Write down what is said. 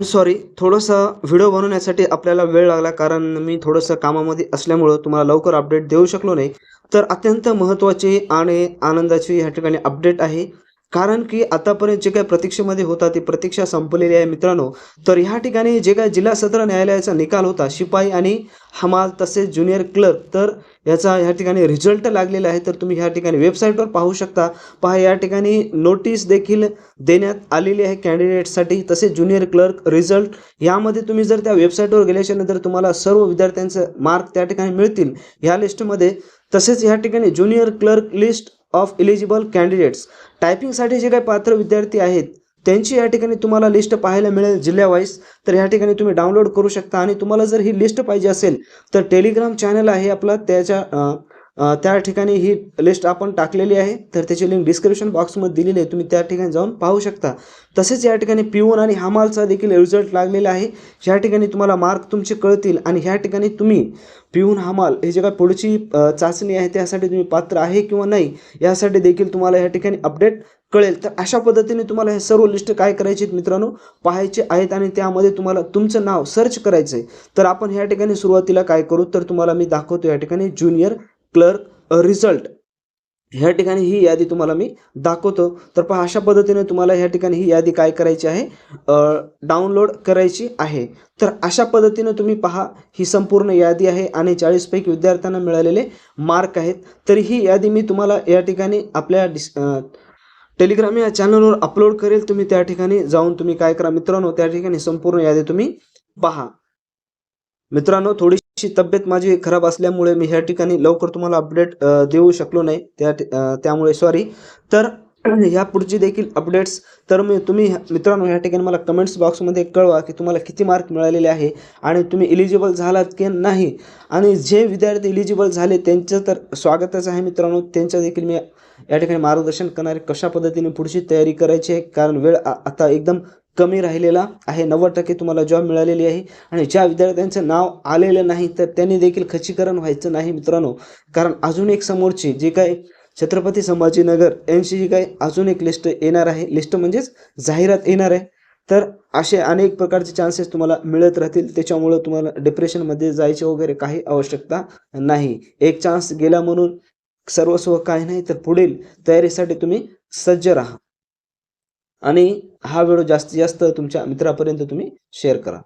Sorry थोडंसं video बनवण्यासाठी आपल्याला वेळ लागला कारण मी थोडंसं कामामध्ये असल्यामुळं तुम्हाला लवकर अपडेट देऊ शकलो नाही. तर अत्यंत महत्त्वाची आणि आनंदाची ह्या ठिकाणी अपडेट आहे. कारण की आतापर्यंत जे काही प्रतीक्षेमध्ये होता ती प्रतीक्षा संपलेली आहे मित्रांनो. तर ह्या ठिकाणी जे काय जिल्हा सत्र न्यायालयाचा निकाल होता शिपाई आणि हमाल तसेच ज्युनियर क्लर्क तर याचा ह्या ठिकाणी रिझल्ट लागलेला आहे. तर तुम्ही ह्या ठिकाणी वेबसाईटवर पाहू शकता. पहा या ठिकाणी नोटीस देखील देण्यात आलेली आहे कॅन्डिडेटसाठी तसेच ज्युनियर क्लर्क रिझल्ट. यामध्ये तुम्ही जर त्या वेबसाईटवर गेल्याच्यानंतर तुम्हाला सर्व विद्यार्थ्यांचं मार्क त्या ठिकाणी मिळतील. ह्या लिस्टमध्ये तसेच ह्या ठिकाणी junior clerk list of eligible candidates टायपिंगसाठी जे काही पात्र विद्यार्थी आहेत त्यांची या ठिकाणी तुम्हाला लिस्ट पाहायला मिळेल जिल्ह्यावाईज. तर ह्या ठिकाणी तुम्ही डाउनलोड करू शकता आणि तुम्हाला जर ही लिस्ट पाहिजे असेल तर टेलिग्राम चॅनल आहे आपला त्याच्या त्या ठिकाणी ही लिस्ट आपण टाकलेली आहे. तर त्याची लिंक डिस्क्रिप्शन बॉक्समध्ये दिलेली आहे. तुम्ही त्या ठिकाणी जाऊन पाहू शकता. तसेच या ठिकाणी पिऊन आणि हमालचा देखील रिझल्ट लागलेला आहे. ह्या ठिकाणी तुम्हाला मार्क तुमचे कळतील आणि ह्या ठिकाणी तुम्ही पिऊन हमाल हे जे काय पुढची चाचणी आहे त्यासाठी तुम्ही पात्र आहे किंवा नाही यासाठी देखील तुम्हाला या ठिकाणी अपडेट कळेल. तर अशा पद्धतीने तुम्हाला हे सर्व लिस्ट काय करायचे आहेत मित्रांनो? पाहायचे आहेत आणि त्यामध्ये तुम्हाला तुमचं नाव सर्च करायचं आहे तर आपण ह्या ठिकाणी सुरुवातीला काय करू? तर तुम्हाला मी दाखवतो या ठिकाणी ज्युनियर क्लर्क रिझल्ट uh, ह्या ठिकाणी ही यादी तुम्हाला मी दाखवतो. तर पहा अशा पद्धतीने तुम्हाला ह्या ठिकाणी ही यादी काय करायची आहे? डाउनलोड करायची आहे. तर अशा पद्धतीने तुम्ही पहा ही संपूर्ण यादी आहे आणि चाळीसपैकी विद्यार्थ्यांना मिळालेले मार्क आहेत. तर ही यादी मी तुम्हाला या ठिकाणी आपल्या डिस टेलिग्राम या चॅनलवर अपलोड करेल. तुम्ही त्या ठिकाणी जाऊन तुम्ही काय करा मित्रांनो त्या ठिकाणी संपूर्ण यादी तुम्ही पहा. मित्रांनो ची तब्येत माझी खराब असल्यामुळे मी ह्या ठिकाणी लवकर तुम्हाला अपडेट देऊ शकलो नाही. त्या ठि- त्यामुळे सॉरी तर ह्या पुढची देखील अपडेट्स तर मी तुम्ही मित्रांनो ह्या ठिकाणी मला कमेंट्स बॉक्समध्ये कळवा की तुम्हाला किती मार्क मिळालेले आहे आणि तुम्ही इलिजिबल झालात की नाही. आणि जे विद्यार्थी इलिजिबल झाले त्यांचं तर स्वागतच आहे मित्रांनो. त्यांचं देखील मी या ठिकाणी मार्गदर्शन करणारे कशा पद्धतीने पुढची तयारी करायची आहे? कारण वेळ आता एकदम कमी राहिलेला आहे. नव्वद टक्के तुम्हाला जॉब मिळालेली आहे. आणि ज्या विद्यार्थ्यांचं नाव आलेलं नाही तर त्यांनी देखील खचीकरण व्हायचं नाही मित्रांनो. कारण अजून एक समोरची जे काय छत्रपती संभाजीनगर यांची जी काही अजून एक लिस्ट येणार आहे. लिस्ट म्हणजेच जाहिरात येणार आहे. तर असे अनेक प्रकारचे चान्सेस तुम्हाला मिळत राहतील. त्याच्यामुळं तुम्हाला डिप्रेशनमध्ये जायचे वगैरे काही आवश्यकता नाही. एक चान्स गेला म्हणून सर्वस्व काही नाही तर पुढील तयारीसाठी तुम्ही सज्ज राहा. आणि हा व्हिडिओ जास्तीत जास्त तुमच्या मित्रापर्यंत तुम्ही शेअर करा.